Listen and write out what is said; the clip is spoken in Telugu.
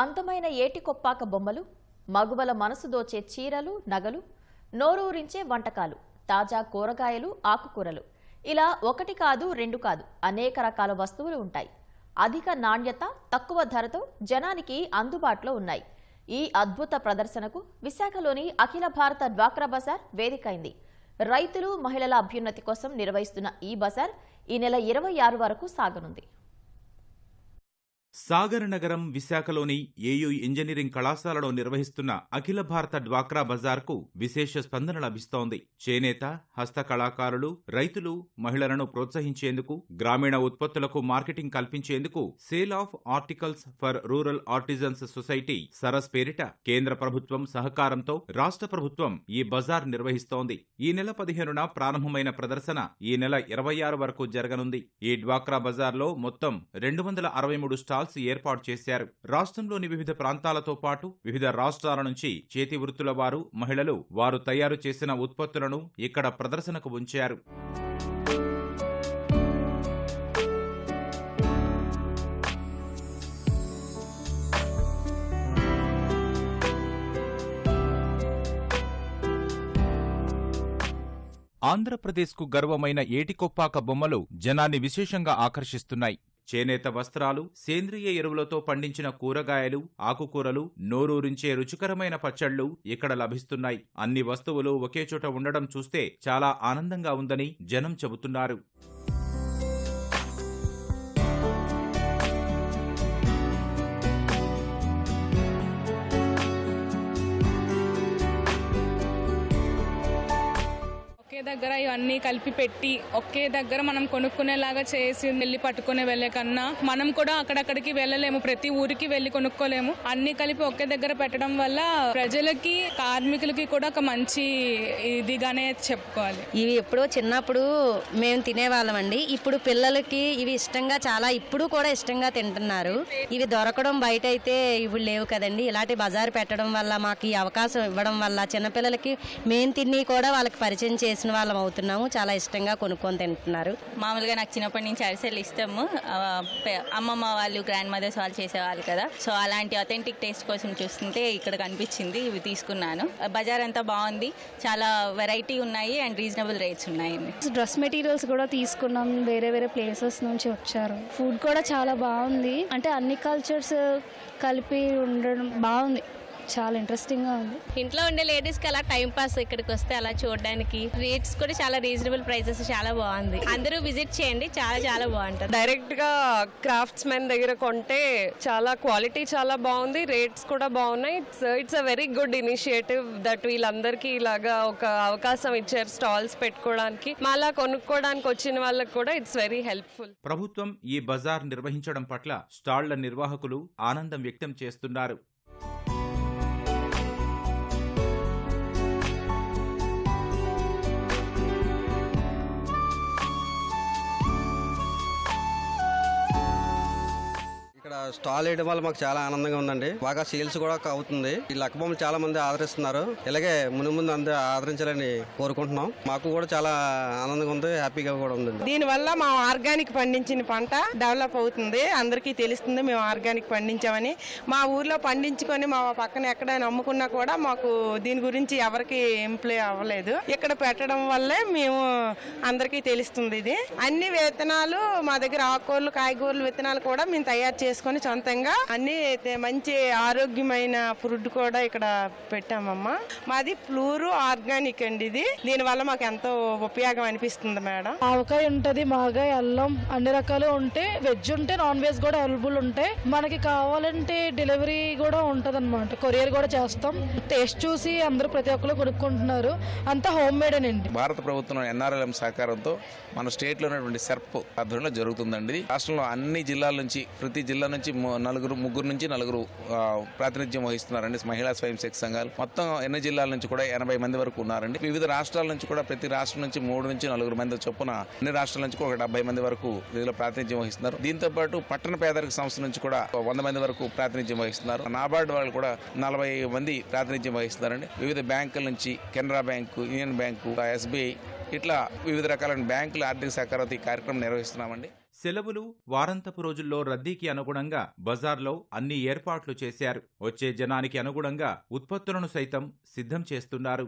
అందమైన ఏటికొప్పాక బొమ్మలు మగువల మనసు దోచే చీరలు నగలు నోరూరించే వంటకాలు తాజా కూరగాయలు ఆకుకూరలు. ఇలా ఒకటి కాదు రెండు కాదు అనేక రకాల వస్తువులు ఉంటాయి. అధిక నాణ్యత తక్కువ ధరతో జనానికి అందుబాటులో ఉన్నాయి. ఈ అద్భుత ప్రదర్శనకు విశాఖలోని అఖిల భారత డ్వాక్రా బజార్ వేదికైంది. రైతులు మహిళల అభ్యున్నతి కోసం నిర్వహిస్తున్న ఈ బజార్ ఈ నెల ఇరవై ఆరు వరకు సాగనుంది. సాగర్ నగరం విశాఖలోని ఏయూ ఇంజనీరింగ్ కళాశాలలో నిర్వహిస్తున్న అఖిల భారత డ్వాక్రా బజార్కు విశేష స్పందన లభిస్తోంది. చేనేత హస్త కళాకారులు రైతులు మహిళలను ప్రోత్సహించేందుకు గ్రామీణ ఉత్పత్తులకు మార్కెటింగ్ కల్పించేందుకు sale of articles for rural artisans society Saras పేరిట కేంద్ర ప్రభుత్వం సహకారంతో రాష్ట్ర ప్రభుత్వం ఈ బజార్ నిర్వహిస్తోంది. ఈ నెల పదిహేనున ప్రారంభమైన ప్రదర్శన ఈ నెల ఇరవై ఆరు వరకు జరగనుంది. ఈ డ్వాక్రా బజార్లో మొత్తం రెండు వందల అరవై మూడు స్టాల్స్ ఏర్పాటు చేశారు. రాష్ట్రంలోని వివిధ ప్రాంతాలతో పాటు వివిధ రాష్ట్రాల నుంచి చేతి వృత్తుల వారు మహిళలు వారు తయారు చేసిన ఉత్పత్తులను ఇక్కడ ప్రదర్శనకు ఉంచారు. ఆంధ్రప్రదేశ్కు గర్వమైన ఏటికొప్పాక బొమ్మలు జనాన్ని విశేషంగా ఆకర్షిస్తున్నాయి. చేనేత వస్త్రాలు సేంద్రియ ఎరువులతో పండించిన కూరగాయలు ఆకుకూరలు నోరూరించే రుచికరమైన పచ్చళ్ళు ఇక్కడ లభిస్తున్నాయి. అన్ని వస్తువులు ఒకే చోట ఉండడం చూస్తే చాలా ఆనందంగా ఉందని జనం చెబుతున్నారు. దగ్గర ఇవన్నీ కలిపి పెట్టి ఒకే దగ్గర మనం కొనుక్కునేలాగా చేసి వెళ్ళి పట్టుకునే వెళ్ళే కన్నా మనం కూడా అక్కడక్కడికి వెళ్ళలేము. ప్రతి ఊరికి వెళ్ళి కొనుక్కోలేము. అన్ని కలిపి ఒకే దగ్గర పెట్టడం వల్ల ప్రజలకి కార్మికులకి కూడా ఒక మంచి ఇదిగానే చెప్పుకోవాలి. ఇవి ఎప్పుడో చిన్నప్పుడు మేము తినేవాళ్ళం అండి. ఇప్పుడు పిల్లలకి ఇవి ఇష్టంగా చాలా ఇప్పుడు కూడా ఇష్టంగా తింటున్నారు. ఇవి దొరకడం బయట అయితే ఇప్పుడు లేవు కదండి. ఇలాంటి బజార్ పెట్టడం వల్ల మాకు ఈ అవకాశం ఇవ్వడం వల్ల చిన్నపిల్లలకి మేము తిని కూడా వాళ్ళకి పరిచయం చేసిన వాళ్ళం అవుతున్నాము. చాలా ఇష్టంగా కొనుక్కొని తింటున్నారు. మామూలుగా నాకు చిన్నప్పటి నుంచి అరిసెలు పె- అమ్మమ్మ వాళ్ళు గ్రాండ్ మదర్స్ వాళ్ళు చేసేవాళ్ళు కదా. సో అలాంటి అథెంటిక్ టేస్ట్ కోసం చూస్తుంటే ఇక్కడ కనిపించింది. ఇవి తీసుకున్నాను. బజార్ అంతా బాగుంది. చాలా వెరైటీ ఉన్నాయి అండ్ రీజనబుల్ రేట్స్ ఉన్నాయి. డ్రెస్ మెటీరియల్స్ కూడా తీసుకున్నాం. వేరే వేరే ప్లేసెస్ నుంచి వచ్చారు. ఫుడ్ కూడా చాలా బాగుంది. అంటే అన్ని కల్చర్స్ కలిపి ఉండడం బాగుంది. చాలా ఇంట్రెస్టింగ్గా ఉంది. ఇంట్లో ఉండే లేడీస్కి అలా టైం పాస్ ఇక్కడికి వస్తే అలా చూడడానికి రేట్స్ కూడా చాలా రీజనబుల్ ప్రైసెస్ చాలా బాగుంది. అందరూ విజిట్ చేయండి చాలా చాలా బాగుంటుంది. డైరెక్ట్గా క్రాఫ్ట్స్ మెన్ దగ్గర కొంటే చాలా క్వాలిటీ చాలా బాగుంది రేట్స్ కూడా బాగున్నాయి. It's it's a very good initiative that వీళ్ళందరికీ ఇలాగా ఒక అవకాశం ఇచ్చారు స్టాల్స్ పెట్టుకోవడానికి. మళ్ళా కొనుక్కోవడానికి వచ్చిన వాళ్ళకి కూడా ఇట్స్ వెరీ హెల్ప్ఫుల్ ప్రభుత్వం ఈ బజార్ నిర్వహించడం పట్ల స్టాళ్ళ నిర్వాహకులు ఆనందం వ్యక్తం చేస్తున్నారు. స్టాల్ వేయడం వల్ల మాకు చాలా ఆనందంగా ఉందండి. బాగా సేల్స్ కూడా అవుతుంది. ఈ లక్కబొమ్మలు చాలా మంది ఆదరిస్తున్నారు. ఇలాగే మును ముందు అందరూ ఆదరించాలని కోరుకుంటున్నాం. మాకు కూడా చాలా ఆనందంగా ఉంది హ్యాపీగా కూడా ఉందండి. దీనివల్ల మా ఆర్గానిక్ పండించిన పంట డెవలప్ అవుతుంది. అందరికీ తెలుస్తుంది మేము ఆర్గానిక్ పండించామని. మా ఊర్లో పండించుకొని మా పక్కన ఎక్కడైనా అమ్ముకున్నా కూడా మాకు దీని గురించి ఎవరికి ఎంప్లాయ్ అవ్వలేదు. ఇక్కడ పెట్టడం వల్లే మేము అందరికీ తెలుస్తుంది ఇది. అన్ని విత్తనాలు మా దగ్గర ఆకుకూరలు కాయగూరలు విత్తనాలు కూడా మేము తయారు చేసుకొని సొంతంగా అన్ని అయితే మంచి ఆరోగ్యమైన ఫుడ్ కూడా ఇక్కడ పెట్టామమ్మా. మాది ప్లూరు ఆర్గానిక్ అండి ఇది. దీనివల్ల మాకు ఎంతో ఉపయోగం అనిపిస్తుంది మేడం. ఆవకాయ ఉంటుంది మాగాయ అల్లం అన్ని రకాలు ఉంటే వెజ్ ఉంటే నాన్ వెజ్ కూడా అవైలబుల్ ఉంటాయి మనకి కావాలంటే డెలివరీ కూడా ఉంటుంది అనమాట కొరియర్ కూడా చేస్తాం. టేస్ట్ చూసి అందరూ ప్రతి ఒక్కరు కొనుక్కుంటున్నారు. అంతా హోమ్ మేడ్ అండి. భారత ప్రభుత్వం ఎన్ఆర్ఎల్ఎం సహకారంతో మన స్టేట్లో ఉన్నటువంటి సెర్ప్ ఆధ్వర్యంలో జరుగుతుందండి ఇది. రాష్ట్రంలో అన్ని జిల్లాల నుంచి ప్రతి జిల్లా నుంచి నుంచి నలుగురు ముగ్గురు నుంచి నలుగురు ప్రాతినిధ్యం వహిస్తున్నారండి మహిళా స్వయం శక్తి సంఘాలు. మొత్తం ఎన్ని జిల్లాల నుంచి కూడా ఎనభై మంది వరకు ఉన్నారండి. వివిధ రాష్ట్రాల నుంచి కూడా ప్రతి రాష్ట్రం నుంచి మూడు నుంచి నలుగురు మంది చొప్పున అన్ని రాష్ట్రాల నుంచి ఒక డెబ్బై మంది వరకు ఇందులో ప్రాతినిధ్యం వహిస్తున్నారు. దీంతో పాటు పట్టణ పేదరిక సంస్థ నుంచి కూడా వంద మంది వరకు ప్రాతినిధ్యం వహిస్తున్నారు. నాబార్డు వాళ్ళు కూడా నలభై మంది ప్రాతినిధ్యం వహిస్తున్నారండి. వివిధ బ్యాంకుల నుంచి Canara bank union bank SBI ఇట్లా వివిధ రకాలైన బ్యాంకుల ఆర్థిక సహకారంతో ఈ కార్యక్రమం నిర్వహిస్తున్నామండి. సెలవులు వారాంతపు రోజుల్లో రద్దీకి అనుగుణంగా బజార్లో అన్ని ఏర్పాట్లు చేశారు. వచ్చే జనానికి అనుగుణంగా ఉత్పత్తులను సైతం సిద్ధం చేస్తున్నారు.